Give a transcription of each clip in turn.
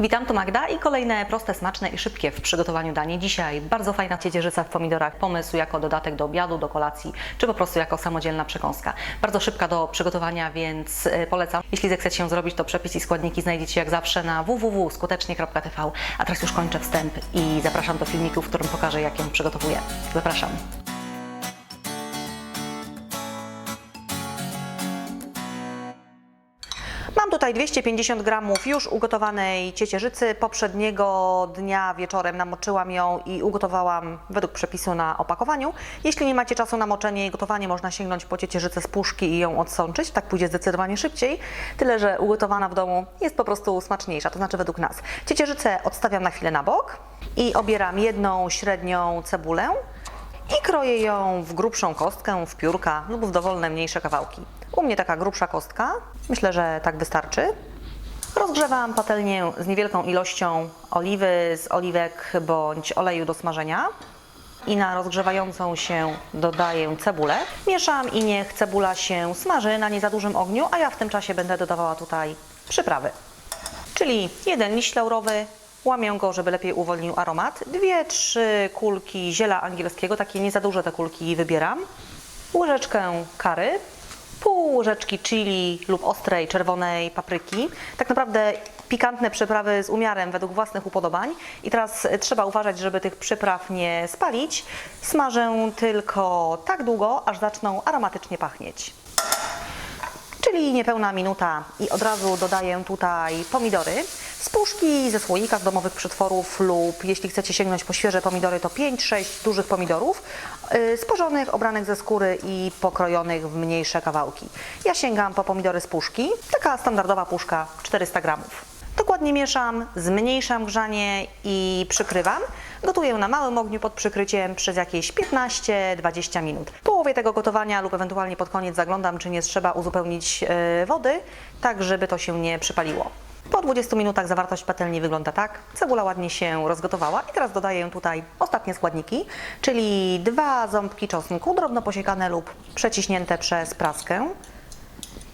Witam, tu Magda i kolejne proste, smaczne i szybkie w przygotowaniu danie. Dzisiaj bardzo fajna ciecierzyca w pomidorach. Pomysł jako dodatek do obiadu, do kolacji, czy po prostu jako samodzielna przekąska. Bardzo szybka do przygotowania, więc e, polecam. Jeśli zechcecie się zrobić, to przepis i składniki znajdziecie jak zawsze na www.skutecznie.tv. A teraz już kończę wstęp i zapraszam do filmiku, w którym pokażę, jak ją przygotowuję. Zapraszam. Mam tutaj 250 gramów już ugotowanej ciecierzycy. Poprzedniego dnia wieczorem namoczyłam ją i ugotowałam według przepisu na opakowaniu. Jeśli nie macie czasu na moczenie i gotowanie, można sięgnąć po ciecierzycę z puszki i ją odsączyć. Tak pójdzie zdecydowanie szybciej. Tyle, że ugotowana w domu jest po prostu smaczniejsza, to znaczy według nas. Ciecierzycę odstawiam na chwilę na bok i obieram jedną średnią cebulę i kroję ją w grubszą kostkę, w piórka lub w dowolne mniejsze kawałki. U mnie taka grubsza kostka, myślę, że tak wystarczy. Rozgrzewam patelnię z niewielką ilością oliwy, z oliwek bądź oleju do smażenia. I na rozgrzewającą się dodaję cebulę. Mieszam i niech cebula się smaży na nie za dużym ogniu, a ja w tym czasie będę dodawała tutaj przyprawy. Czyli jeden liść laurowy, łamię go, żeby lepiej uwolnił aromat. Dwie, trzy kulki ziela angielskiego, takie nie za duże te kulki wybieram. Łyżeczkę kary, pół łyżeczki chili lub ostrej czerwonej papryki. Tak naprawdę pikantne przyprawy z umiarem według własnych upodobań. I teraz trzeba uważać, żeby tych przypraw nie spalić. Smażę tylko tak długo, aż zaczną aromatycznie pachnieć czyli niepełna minuta i od razu dodaję tutaj pomidory z puszki, ze słoika, z domowych przetworów lub jeśli chcecie sięgnąć po świeże pomidory to 5-6 dużych pomidorów yy, sporzonych, obranych ze skóry i pokrojonych w mniejsze kawałki. Ja sięgam po pomidory z puszki, taka standardowa puszka 400 gramów. Dokładnie mieszam, zmniejszam grzanie i przykrywam. Gotuję na małym ogniu pod przykryciem przez jakieś 15-20 minut. W połowie tego gotowania lub ewentualnie pod koniec zaglądam, czy nie trzeba uzupełnić e, wody, tak żeby to się nie przypaliło. Po 20 minutach zawartość patelni wygląda tak. Cebula ładnie się rozgotowała i teraz dodaję tutaj ostatnie składniki, czyli dwa ząbki czosnku, drobno posiekane lub przeciśnięte przez praskę,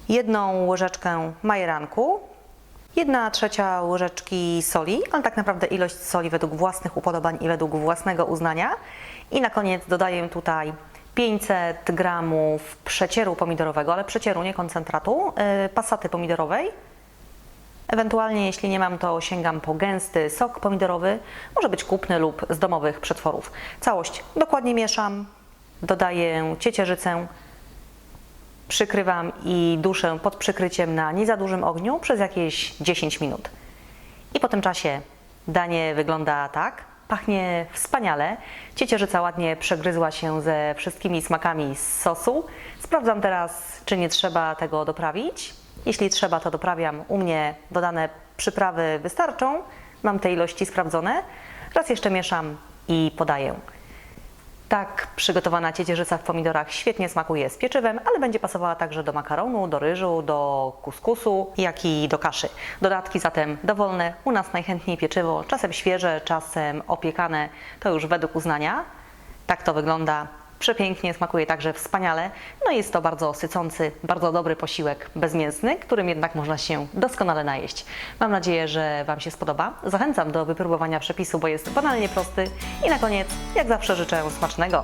jedną łyżeczkę majeranku, Jedna trzecia łyżeczki soli, ale tak naprawdę ilość soli według własnych upodobań i według własnego uznania. I na koniec dodaję tutaj 500 gramów przecieru pomidorowego, ale przecieru, nie koncentratu, yy, pasaty pomidorowej. Ewentualnie, jeśli nie mam, to sięgam po gęsty sok pomidorowy, może być kupny lub z domowych przetworów. Całość dokładnie mieszam, dodaję ciecierzycę, przykrywam i duszę pod przykryciem na nie za dużym ogniu przez jakieś 10 minut. I po tym czasie danie wygląda tak. Pachnie wspaniale. Ciecierzyca ładnie przegryzła się ze wszystkimi smakami z sosu. Sprawdzam teraz, czy nie trzeba tego doprawić. Jeśli trzeba, to doprawiam. U mnie dodane przyprawy wystarczą. Mam te ilości sprawdzone. Raz jeszcze mieszam i podaję. Tak przygotowana ciecierzyca w pomidorach świetnie smakuje z pieczywem, ale będzie pasowała także do makaronu, do ryżu, do kuskusu, jak i do kaszy. Dodatki zatem dowolne. U nas najchętniej pieczywo, czasem świeże, czasem opiekane, to już według uznania. Tak to wygląda. Przepięknie, smakuje także wspaniale. No jest to bardzo sycący, bardzo dobry posiłek bezmięsny, którym jednak można się doskonale najeść. Mam nadzieję, że Wam się spodoba. Zachęcam do wypróbowania przepisu, bo jest banalnie prosty. I na koniec, jak zawsze, życzę smacznego.